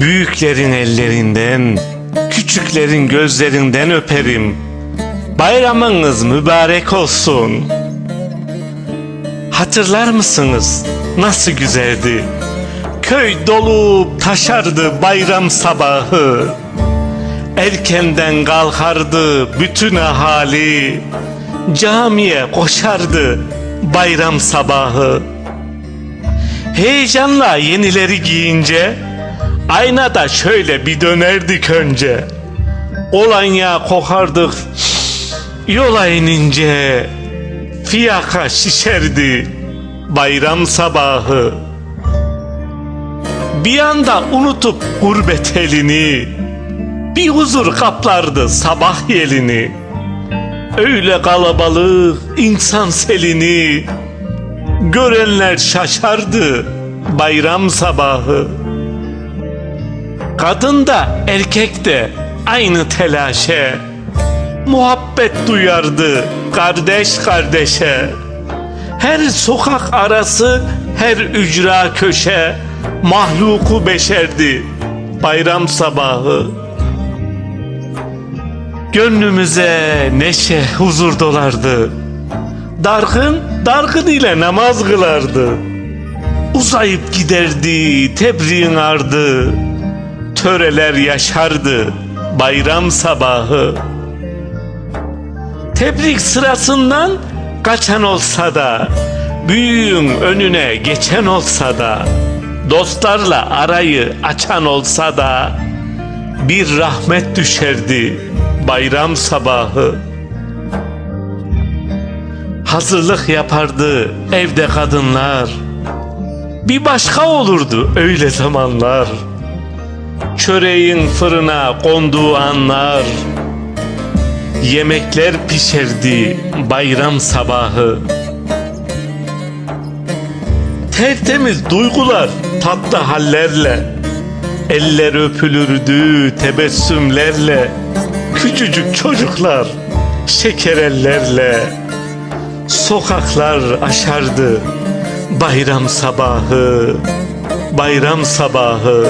Büyüklerin ellerinden, küçüklerin gözlerinden öperim. Bayramınız mübarek olsun. Hatırlar mısınız nasıl güzeldi? Köy dolup taşardı bayram sabahı. Erkenden kalkardı bütün ahali. Camiye koşardı bayram sabahı. Heyecanla yenileri giyince aynada şöyle bir dönerdik önce. Olanya kokardık yola inince fiyaka şişerdi bayram sabahı. Bir anda unutup gurbet elini bir huzur kaplardı sabah yelini. Öyle kalabalık insan selini görenler şaşardı bayram sabahı. Kadın da erkek de aynı telaşe muhabbet duyardı kardeş kardeşe. Her sokak arası, her ücra köşe mahluku beşerdi bayram sabahı. Gönlümüze neşe, huzur dolardı. Dargın, dargın ile namaz kılardı. Uzayıp giderdi tebriğin ardı. Töreler yaşardı bayram sabahı. Tebrik sırasından kaçan olsa da, büyüğün önüne geçen olsa da, dostlarla arayı açan olsa da, bir rahmet düşerdi bayram sabahı. Hazırlık yapardı evde kadınlar. Bir başka olurdu öyle zamanlar. Çöreğin fırına konduğu anlar. Yemekler pişerdi bayram sabahı. Tertemiz duygular tatlı hallerle Eller öpülürdü tebessümlerle Küçücük çocuklar şeker ellerle Sokaklar aşardı bayram sabahı Bayram sabahı